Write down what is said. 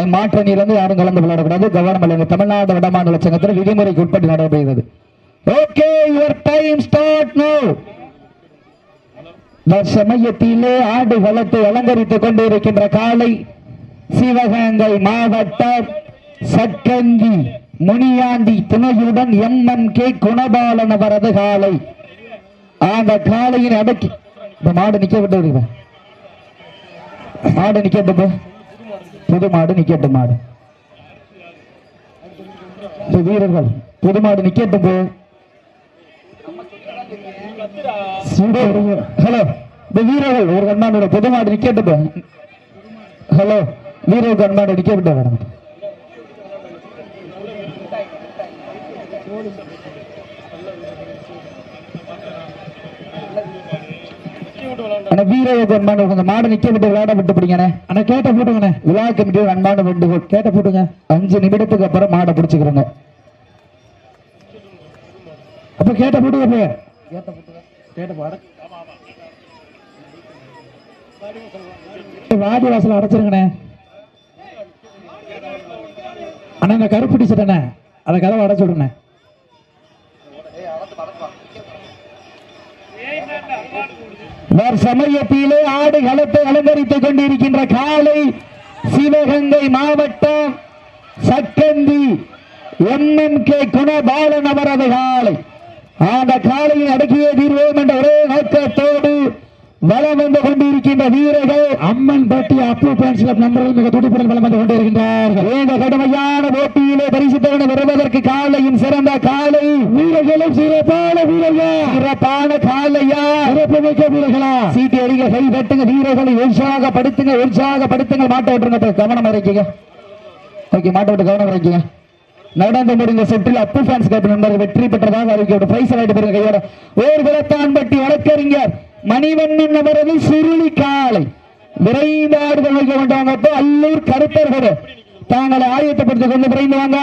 வீராங்கனை மாற்றணியிலிருந்து யாரும் கலந்து விளையாடக்கூடாது. கவனம் இல்லைங்க தமிழ்நாடு வடமாநில சங்கத்தில் விதிமுறைக்கு உட்பட்டு நடைபெறுகிறது. Okay your time start no சமயத்திலே ஆடு வளத்தை அலங்கரித்துக் கொண்டிருக்கின்ற காலை சிவகங்கை மாவட்டம் சக்கங்கி முனியாண்டி துணையுடன் எம்என் கே குணபாலன் அவரது காலை. அந்த காலையின் அடக்கி இந்த மாடு நிக்க விட்டு மாடு நிக்கட்டும் புது மாடு நிக்கட்டும் மாடு வீரர்கள் புது மாடு நிக்கட்டும் ஹலோ இந்த வீரர்கள் ஒரு கண்மானோட புது மாடு நிக்கட்டும் போ. ஹலோ வீரர் கண்மாடு நிக்க விட்டு you. அண்ணா வீரர் கண்மாடு உங்க மாடு நிக்க விட்டு விளையாட விட்டு பிடிங்கண்ணே. அண்ணா கேட்ட போட்டுங்கண்ணே. விழா கமிட்டி அன்பான வேண்டுகோள். கேட்ட போட்டுங்க. அஞ்சு நிமிடத்துக்கு அப்புறம் மாடை பிடிச்சுக்கிறோங்க. அப்ப கேட்ட போட்டுங்க அப்ப. கேட்ட போட்டுங்க. கேட்ட பாட. வாடி வாசல் அடைச்சிருங்கண்ணே. அண்ணா இந்த கருப்பு டிஷர்ட் அண்ணே. அதை கதவை அடைச்சு விடுண்ணே சமயத்திலே ஆடு களத்தை அலங்கரித்துக் கொண்டிருக்கின்ற காலை சிவகங்கை மாவட்டம் சக்கந்தி எம்என் கே குணபாலன் அவரது காலை. அந்த காலையை அடக்கிய தீர்வோம் என்ற ஒரே நோக்கத்தோடு வலம் வந்து கொண்டிருக்கின்ற வீரர்கள் அம்மன் பட்டி அப்பு பேன்ஸ் கிளப் நண்பர்கள் மிக துடிப்புடன் வலம் வந்து கொண்டிருக்கின்றார்கள். இந்த கடுமையான போட்டியிலே பரிசுத்தவனை வருவதற்கு காலையின் சிறந்த காலை. வீரர்களும் சிறப்பான வீரர்கள். சிறப்பான காலையா? சிறப்பு மிக்க வீரர்களா? சீட்டி அடிக்க கை தட்டுங்க வீரர்களை உற்சாகப்படுத்துங்க உற்சாகப்படுத்துங்க மாட்ட விட்டுருங்க கவனம் இறக்கிங்க ஓகே மாட்ட விட்டு கவனம் இறக்கிங்க நடந்து முடிந்த சுற்றில் அப்பு ஃபேன்ஸ் கிளப் நண்பர்கள் வெற்றி பெற்றதாக அறிவிக்கப்பட்ட பிரைஸ் வாங்கிட்டு போயிருங்க கையோட. ஒரு பட்டி வழக்கறிஞர். மணிவண்ணன் அவரது சுருளி காலை. விரைந்து ஆடுதல் வைக்க கொண்டாங்க அப்போ அல்லூர் கருத்தர்கள் தாங்களை ஆயத்தப்படுத்திக் கொண்டு விரைந்து வாங்க.